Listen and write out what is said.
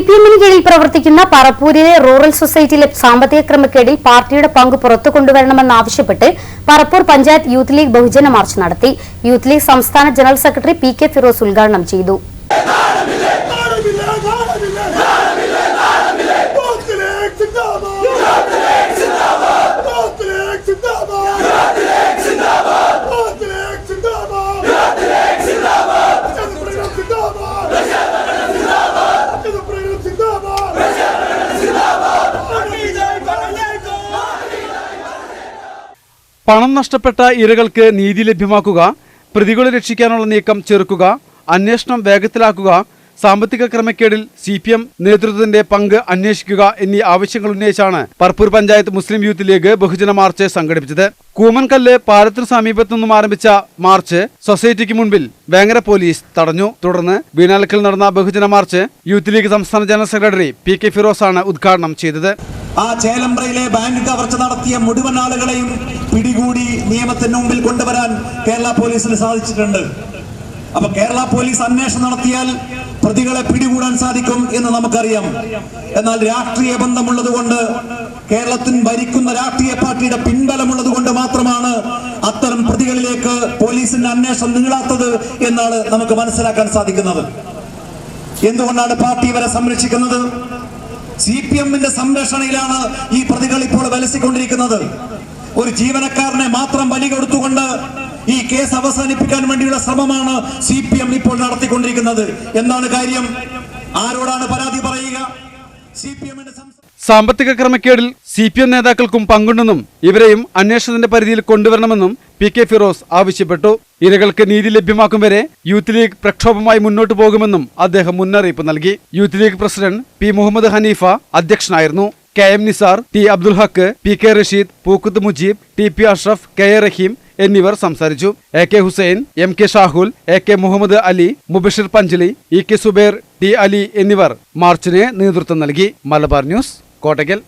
P എമ്മിന് കീഴിൽ പ്രവർത്തിക്കുന്ന പറപ്പൂരിലെ റൂറൽ സൊസൈറ്റിയിലെ സാമ്പത്തിക ക്രമക്കേടിൽ പാർട്ടിയുടെ പങ്ക് പുറത്തു കൊണ്ടുവരണമെന്നാവശ്യപ്പെട്ട് പറപ്പൂർ പഞ്ചായത്ത് യൂത്ത് ലീഗ് ബഹുജന മാർച്ച് നടത്തി. യൂത്ത് ലീഗ് സംസ്ഥാന general secretary P K Firoz ഉദ്ഘാടനം ചെയ്തു നാണമില്ല നാണമില്ല നാണമില്ല യൂത്ത് ലീഗ് സിന്ദാബാദ് യൂത്ത് ലീഗ് സിന്ദാബാദ് യൂത്ത് ലീഗ് സിന്ദാബാദ് യൂത്ത് ലീഗ് സിന്ദാബാദ് യൂത്ത് ലീഗ് സിന്ദാബാദ് യൂത്ത് ലീഗ് സിന്ദാബാദ് ജനപ്രിയം സിന്ദാബാദ് ജനപ്രിയം സിന്ദാബാദ് പണം നഷ്ടപ്പെട്ട ഇരകൾക്ക് നീതി ലഭ്യമാക്കുക പ്രതികളെ രക്ഷിക്കാനുള്ള നീക്കം ചെറുക്കുക അന്വേഷണം വേഗത്തിലാക്കുക സാമ്പത്തിക ക്രമക്കേടിൽ സി പി എം നേതൃത്വത്തിന്റെ പങ്ക് അന്വേഷിക്കുക എന്നീ ആവശ്യങ്ങൾ ഉന്നയിച്ചാണ് പർപ്പൂർ പഞ്ചായത്ത് മുസ്ലിം യൂത്ത് ലീഗ് ബഹുജന മാർച്ച് സംഘടിപ്പിച്ചത്. കൂമൻകല്ല് പാലത്തിന് സമീപത്തു നിന്നും ആരംഭിച്ച മാർച്ച് സൊസൈറ്റിക്ക് മുൻപിൽ വേങ്ങര പോലീസ് തടഞ്ഞു. തുടർന്ന് വീണാലക്കൽ നടന്ന ബഹുജന മാർച്ച് യൂത്ത് ലീഗ് സംസ്ഥാന ജനറൽ സെക്രട്ടറി പി കെ ഫിറോസാണ് ഉദ്ഘാടനം ചെയ്തത്. ആ ചേലമ്പ്രയിലെ ബാങ്ക് കവർച്ച നടത്തിയ മുഴുവൻ ആളുകളെയും പിടികൂടി നിയമത്തിന് മുമ്പിൽ കൊണ്ടുവരാൻ കേരള പോലീസിന് സാധിച്ചിട്ടുണ്ട്. അപ്പൊ കേരള പോലീസ് അന്വേഷണം നടത്തിയാൽ പ്രതികളെ പിടികൂടാൻ സാധിക്കും എന്ന് നമുക്കറിയാം. എന്നാൽ രാഷ്ട്രീയ ബന്ധമുള്ളതുകൊണ്ട് കേരളത്തിൽ ഭരിക്കുന്ന രാഷ്ട്രീയ പാർട്ടിയുടെ പിൻബലമുള്ളത് കൊണ്ട് മാത്രമാണ് അത്തരം പ്രതികളിലേക്ക് പോലീസിന്റെ അന്വേഷണം നീളാത്തത് എന്നാണ് നമുക്ക് മനസ്സിലാക്കാൻ സാധിക്കുന്നത്. എന്തുകൊണ്ടാണ് പാർട്ടി ഇവരെ സംരക്ഷിക്കുന്നത്? സി പി എമ്മിന്റെ സംരക്ഷണയിലാണ് ഈ പ്രതികൾ ഇപ്പോൾ വലസിക്കൊണ്ടിരിക്കുന്നത്. ഒരു ജീവനക്കാരനെ മാത്രം ബലി കൊടുത്തുകൊണ്ട് ഈ കേസ് അവസാനിപ്പിക്കാൻ വേണ്ടിയുള്ള ശ്രമമാണ് സി പി എം ഇപ്പോൾ നടത്തിക്കൊണ്ടിരിക്കുന്നത്. എന്താണ് കാര്യം? ആരോടാണ് പരാതി പറയുക? സി പി എമ്മിന്റെ സാമ്പത്തിക ക്രമക്കേടിൽ സി പി എം നേതാക്കൾക്കും പങ്കുണ്ടെന്നും ഇവരെയും അന്വേഷണത്തിന്റെ പരിധിയിൽ കൊണ്ടുവരണമെന്നും പി കെ ഫിറോസ് ആവശ്യപ്പെട്ടു. ഇരകൾക്ക് നീതി ലഭ്യമാക്കും വരെ യൂത്ത് ലീഗ് പ്രക്ഷോഭമായി മുന്നോട്ടു പോകുമെന്നും അദ്ദേഹം മുന്നറിയിപ്പ് നൽകി. Youth league president P Muhammad Haneefa അധ്യക്ഷനായിരുന്നു. K M Nisar T Abdul Haq P K Rasheed Pookkuth Mujeeb T P Ashraf K A Raheem എന്നിവർ സംസാരിച്ചു. A K Hussain M K Shahul A K Muhammad Ali Mubashir Panchali E K Zubair T Ali എന്നിവർ മാർച്ചിന് നേതൃത്വം നൽകി. Malabar news Kottakkal